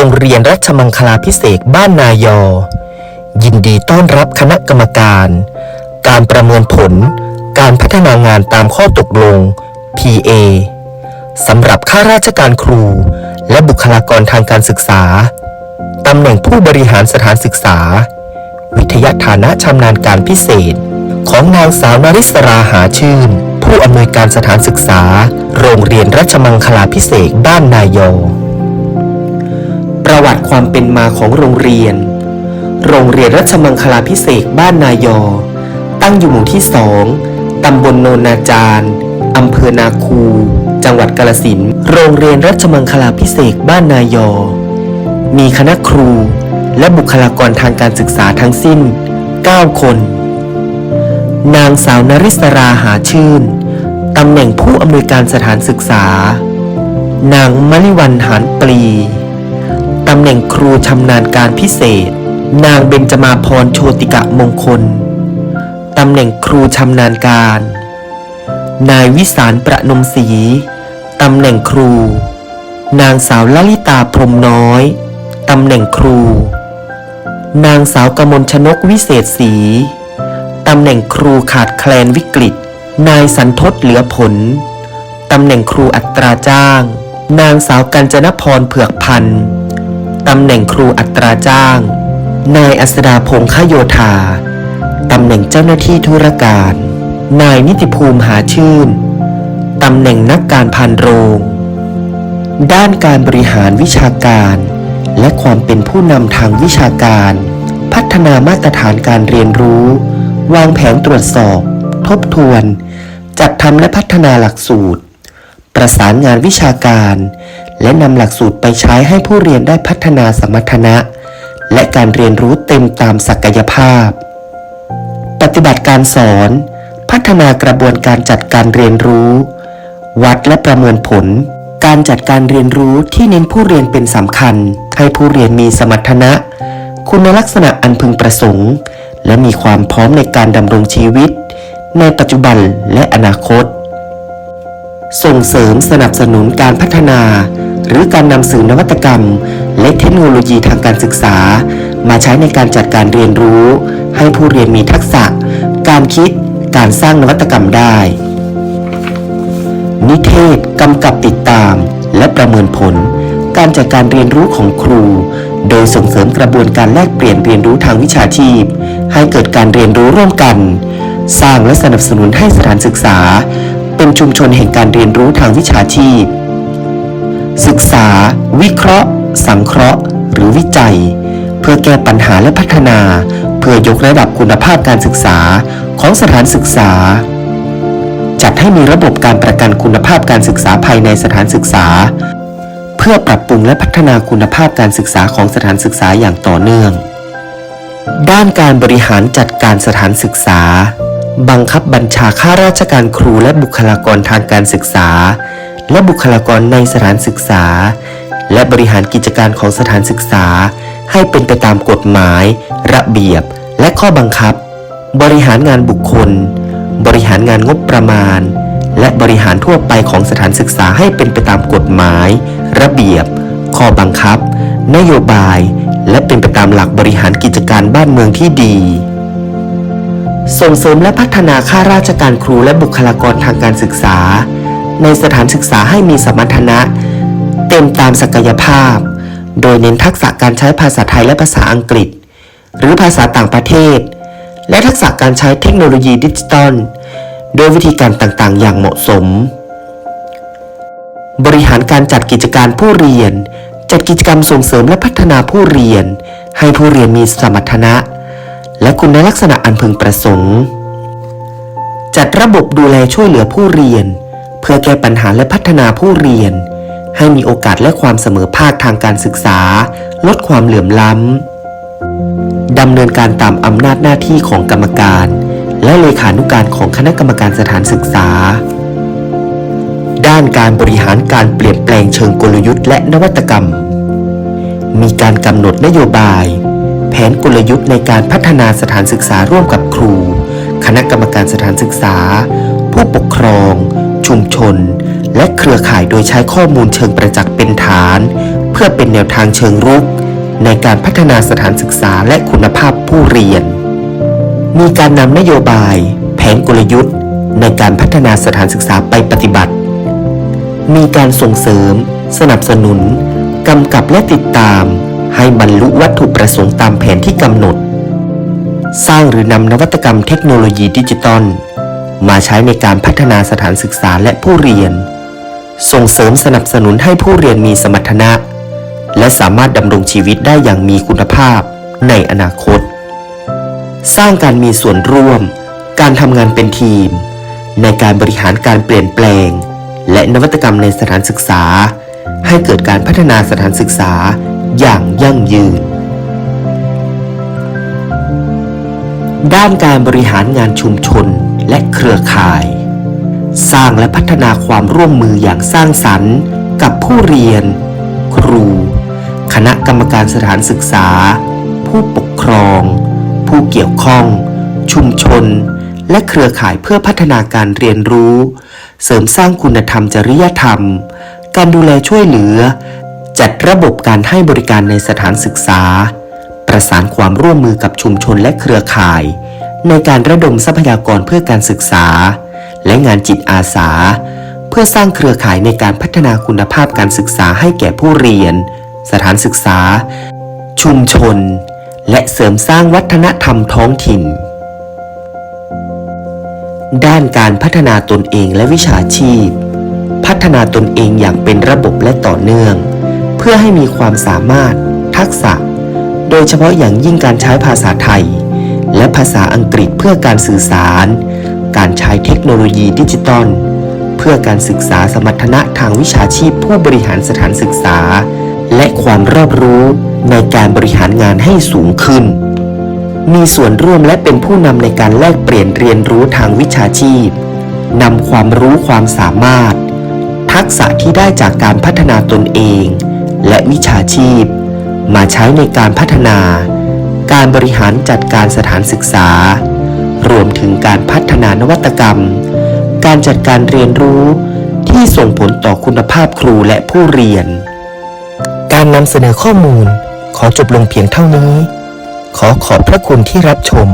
รงเรียนรัชมังคลาพิเศษบ้านนายอ ยินดีต้อนรับคณะกรรมการ การประเมินผล การพัฒนางานตามข้อตกลง PA สำหรับข้าราชการครู และบุคลากรทางการศึกษา ตำแหน่งผู้บริหารสถานศึกษา วิทยาฐานะชำนาญการพิเศษ ของนางสาวนาริศราหาชื่น ผู้อำนวยการสถานศึกษา โรงเรียนรัชมังคลาพิเศษบ้านนายอ ความเป็นมาของโรงเรียน โรงเรียนรัชมังคลาพิเศษบ้านนายอ ตั้งอยู่หมู่ที่สองตำบลโนนนาจารอำเภอนาคู จังหวัดกาลสิน โรงเรียนรัชมังคลาพิเศษบ้านนายอ มีคณะครู และบุคลากรทางการศึกษาทั้งสิ้น 9 คน นางสาวนริศราหาชื่น ตำแหน่งผู้อำนวยการสถานศึกษา นางมลิวันหานปลี ตำแหน่งครูชำนาญการพิเศษ นางเบญจมาพรโชติกะมงคล ตำแหน่งครูชำนาญการ นายวิสารประนมศรีตำแหน่งครู นางสาวลลิตาพรมน้อย ตำแหน่งครู นางสาวกมลชนกวิเศษศรีตำแหน่งครูขาดแคลนวิกฤต นายสันทศเหลือผล ตำแหน่งครูอัตราจ้าง นางสาวกัญจนพรเผือกพันธ์ ตำแหน่งครูอัตราจ้าง นายอัสดาพงษ์ขโยธา ตำแหน่งเจ้าหน้าที่ธุรการ นายนิติภูมิหาชื่น ตำแหน่งนักการพันโรง ด้านการบริหารวิชาการ และความเป็นผู้นำทางวิชาการ พัฒนามาตรฐานการเรียนรู้ วางแผนตรวจสอบ ทบทวน จัดทำและพัฒนาหลักสูตร ประสานงานวิชาการ และนำหลักสูตรไปใช้ให้ผู้เรียนได้พัฒนาสมรรถนะ และการเรียนรู้เต็มตามศักยภาพ ปฏิบัติการสอน พัฒนากระบวนการจัดการเรียนรู้ วัดและประเมินผล การจัดการเรียนรู้ที่เน้นผู้เรียนเป็นสำคัญ ให้ผู้เรียนมีสมรรถนะ คุณลักษณะอันพึงประสงค์ และมีความพร้อมในการดำรงชีวิต ในปัจจุบันและอนาคต ส่งเสริมสนับสนุนการพัฒนา หรือการนำสื่อนวัตกรรม และเทคโนโลยีทางการศึกษา มาใช้ในการจัดการเรียนรู้ ให้ผู้เรียนมีทักษะ การคิดการสร้างนวัตกรรมได้ นิเทศกำกับติดตาม และประเมินผล การจัดการเรียนรู้ของครู โดยส่งเสริมกระบวนการแลกเปลี่ยนเรียนรู้ทางวิชาชีพ ให้เกิดการเรียนรู้ร่วมกัน สร้างและสนับสนุนให้สถานศึกษา เป็นชุมชนแห่งการเรียนรู้ทางวิชาชีพ ศึกษา วิเคราะห์ สังเคราะห์ หรือวิจัย เพื่อแก้ปัญหาและพัฒนา เพื่อยกระดับคุณภาพการศึกษาของสถานศึกษา จัดให้มีระบบการประกันคุณภาพการศึกษาภายในสถานศึกษา เพื่อปรับปรุงและพัฒนาคุณภาพการศึกษาของสถานศึกษาอย่างต่อเนื่อง ด้านการบริหารจัดการสถานศึกษา บังคับบัญชาข้าราชการครูและบุคลากรทางการศึกษา และบุคลากรในสถานศึกษา และบริหารกิจการของสถานศึกษา ให้เป็นไปตามกฎหมาย ระเบียบ และข้อบังคับ บริหารงานบุคคล บริหารงานงบประมาณ และบริหารทั่วไปของสถานศึกษาให้เป็นไปตามกฎหมาย ระเบียบ ข้อบังคับ นโยบาย และเป็นไปตามหลักบริหารกิจการบ้านเมืองที่ดี ส่งเสริมและพัฒนาข้าราชการครูและบุคลากรทางการศึกษา ในสถานศึกษาให้มีสมรรถนะ เต็มตามศักยภาพ โดยเน้นทักษะการใช้ภาษาไทยและภาษาอังกฤษ หรือภาษาต่างประเทศ และทักษะการใช้เทคโนโลยีดิจิตอลโดยวิธีการต่างๆ อย่างเหมาะสม บริหารการจัดกิจการผู้เรียน จัดกิจกรรมส่งเสริมและพัฒนาผู้เรียน ให้ผู้เรียนมีสมรรถนะ และคุณในลักษณะอันพึงประสงค์ จัดระบบดูแลช่วยเหลือผู้เรียน เพื่อแก้ปัญหาและพัฒนาผู้เรียน ให้มีโอกาสและความเสมอภาคทางการศึกษา ลดความเหลื่อมล้ำดำเนินการตามอำนาจหน้าที่ของกรรมการ และเลขานุการของคณะกรรมการสถานศึกษา ด้านการบริหารการเปลี่ยนแปลงเชิงกลยุทธ์และนวัตกรรม มีการกำหนดนโยบาย นกลยุทธ์ในการพัฒนาสถานศึกษาร่วมกับครู คณะกรรมการสถานศึกษา ผู้ปกครอง ชุมชน และเครือข่ายโดยใช้ข้อมูลเชิงประจักษ์เป็นฐาน เพื่อเป็นแนวทางเชิงรุก ในการพัฒนาสถานศึกษาและคุณภาพผู้เรียน มีการนำนโยบาย แผนกลยุทธ์ ในการพัฒนาสถานศึกษาไปปฏิบัติ มีการส่งเสริม สนับสนุนกำกับและติดตามให้บรรลุ ถุประสงค์ตามแผนที่กำหนด สร้างหรือนำนวัตกรรมเทคโนโลยีดิจิตอลมาใช้ในการพัฒนาสถานศึกษาและผู้เรียน ส่งเสริมสนับสนุนให้ผู้เรียนมีสมรรถนะ และสามารถดำรงชีวิตได้อย่างมีคุณภาพในอนาคต สร้างการมีส่วนร่วม การทำงานเป็นทีม ในการบริหารการเปลี่ยนแปลง และนวัตกรรมในสถานศึกษา ให้เกิดการพัฒนาสถานศึกษาอย่างยั่งยืน ด้านการบริหารงานชุมชนและเครือข่าย สร้างและพัฒนาความร่วมมืออย่างสร้างสรรค์กับผู้เรียน ครู คณะกรรมการสถานศึกษา ผู้ปกครอง ผู้เกี่ยวข้อง ชุมชน และเครือข่ายเพื่อพัฒนาการเรียนรู้ เสริมสร้างคุณธรรมจริยธรรม การดูแลช่วยเหลือ จัดระบบการให้บริการในสถานศึกษา ประสานความร่วมมือกับชุมชนและเครือข่าย ในการระดมทรัพยากรเพื่อการศึกษา และงานจิตอาสา เพื่อสร้างเครือข่ายในการพัฒนาคุณภาพการศึกษาให้แก่ผู้เรียน สถานศึกษา ชุมชน และเสริมสร้างวัฒนธรรมท้องถิ่น ด้านการพัฒนาตนเองและวิชาชีพ พัฒนาตนเองอย่างเป็นระบบและต่อเนื่อง เพื่อให้มีความสามารถ ทักษะ โดยเฉพาะอย่างยิ่งการใช้ภาษาไทย และภาษาอังกฤษเพื่อการสื่อสาร การใช้เทคโนโลยีดิจิตอลเพื่อการศึกษาสมรรถนะทางวิชาชีพผู้บริหารสถานศึกษา และความรอบรู้ในการบริหารงานให้สูงขึ้น มีส่วนร่วมและเป็นผู้นำในการแลกเปลี่ยนเรียนรู้ทางวิชาชีพนำความรู้ความสามารถ ทักษะที่ได้จากการพัฒนาตนเอง และวิชาชีพ มาใช้ในการพัฒนา การบริหารจัดการสถานศึกษา รวมถึงการพัฒนานวัตกรรม การจัดการเรียนรู้ที่ส่งผลต่อคุณภาพครูและผู้เรียน การนำเสนอข้อมูลขอจบลงเพียงเท่านี้ ขอขอบพระคุณที่รับชม